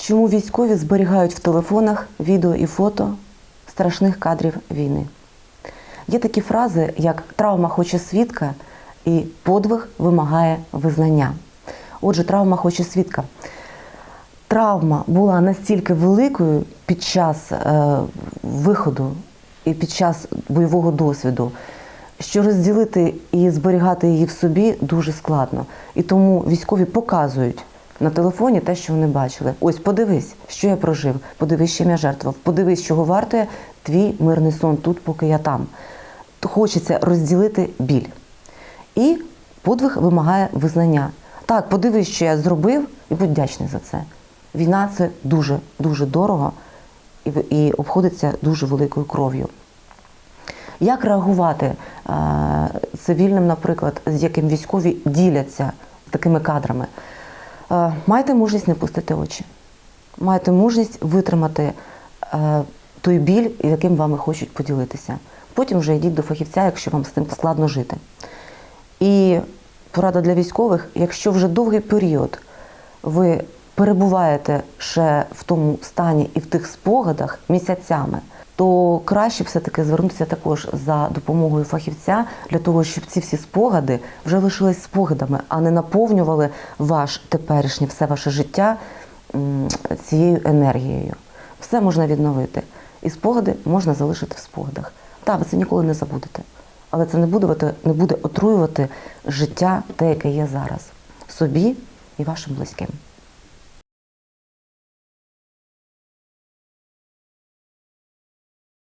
Чому військові зберігають в телефонах відео і фото страшних кадрів війни? Є такі фрази, як травма хоче свідка і подвиг вимагає визнання. Отже, травма хоче свідка. Травма була настільки великою під час е, виходу і під час бойового досвіду, що розділити і зберігати її в собі дуже складно. І тому військові показують на телефоні те, що вони бачили. Ось подивись, що я прожив, подивись, чим я жертвував, подивись, чого вартує твій мирний сон тут, поки я там. Хочеться розділити біль. І подвиг вимагає визнання. Так, подивись, що я зробив, і будь вдячний за це. Війна це дуже дуже дорого і, і обходиться дуже великою кров'ю. Як реагувати е, цивільним, наприклад, з яким військові діляться такими кадрами? Е, майте мужність не пустити очі. Маєте мужність витримати е, той біль, яким вами хочуть поділитися. Потім вже йдіть до фахівця, якщо вам з тим складно жити. І порада для військових, якщо вже довгий період ви перебуваєте ще в тому стані і в тих спогадах місяцями, то краще все-таки звернутися також за допомогою фахівця для того, щоб ці всі спогади вже лишились спогадами, а не наповнювали ваш теперішнє все ваше життя цією енергією. Все можна відновити. І спогади можна залишити в спогадах. Так, ви це ніколи не забудете. Але це не буде, не буде отруювати життя, те, яке є зараз, собі і вашим близьким.